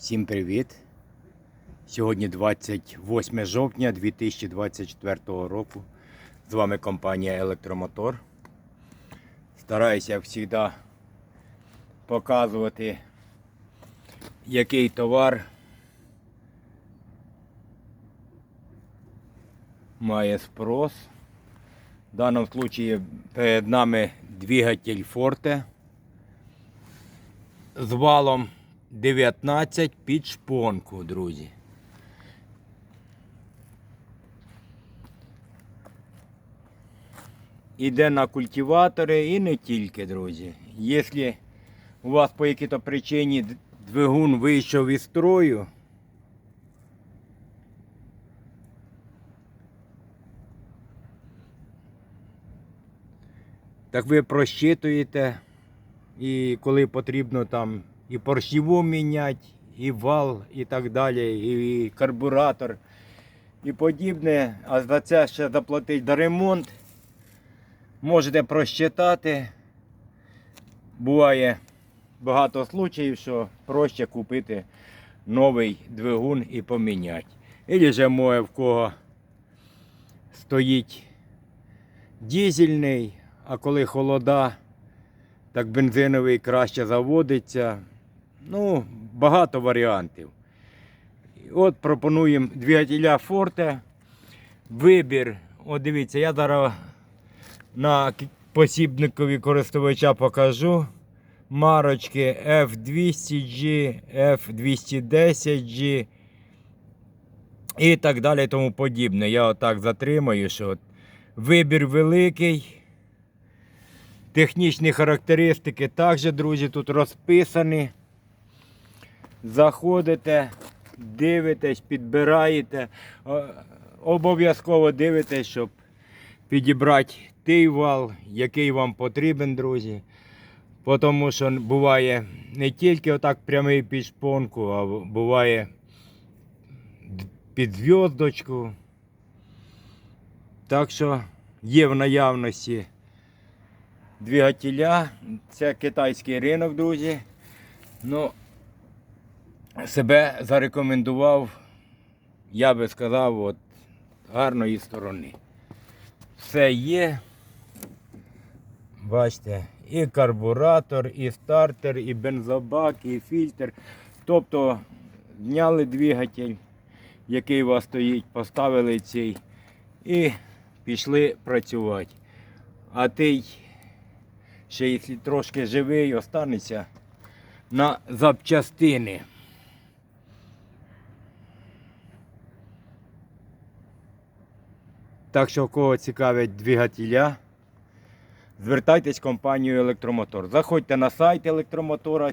Всім привіт! Сьогодні 28 жовтня 2024 року. З вами компанія Електромотор. Стараюся, завжди, показувати, який товар має спрос. В даному випадку перед нами двигатель Forte з валом 19 під шпонку, друзі. Іде на культиватори і не тільки, друзі. Якщо у вас по якій-то причині двигун вийшов із строю, так ви просчитуєте, і коли потрібно там і поршневу міняти, і вал, і так далі, і карбуратор, і подібне, а за це ще заплатити за ремонт, можете просчитати. Буває багато случаїв, що проще купити новий двигун і поміняти. Ілі же моє в кого стоїть дізельний, а коли холода, так бензиновий краще заводиться. Ну, багато варіантів. От пропонуємо двигателя Форте. Вибір. От дивіться, я зараз на посібникові користувача покажу. Марочки F200G, F210G і так далі тому подібне. Я отак затримаю, що от вибір великий. Технічні характеристики також, друзі, тут розписані. Заходите, дивитесь, підбираєте. Обов'язково дивитесь, щоб підібрати той вал, який вам потрібен, друзі. Тому що буває не тільки отак прямий під шпонку, а буває під зв'язочку. Так що є в наявності двигателя. Це китайський ринок, друзі. Ну, себе зарекомендував, я би сказав, от, гарної сторони. Все є. Бачите, і карбуратор, і стартер, і бензобак, і фільтр. Тобто зняли двигатель, який у вас стоїть, поставили цей і пішли працювати. А той, ще якщо трошки живий, останеться на запчастини. Так що, кого цікавить двигателя, звертайтесь в компанію Електромотор. Заходьте на сайт електромотора.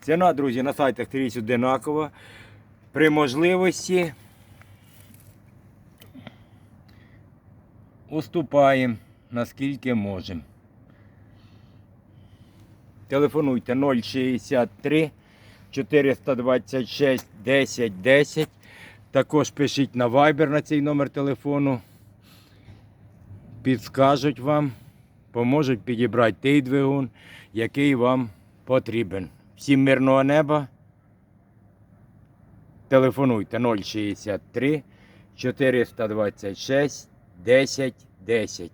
Ціна, друзі, на сайтах скрізь одинакова. При можливості уступаємо наскільки можемо. Телефонуйте 063 426 10 10. Також пишіть на Viber на цей номер телефону. Підскажуть вам, поможуть підібрати той двигун, який вам потрібен. Всім мирного неба. Телефонуйте 063 426 10 10.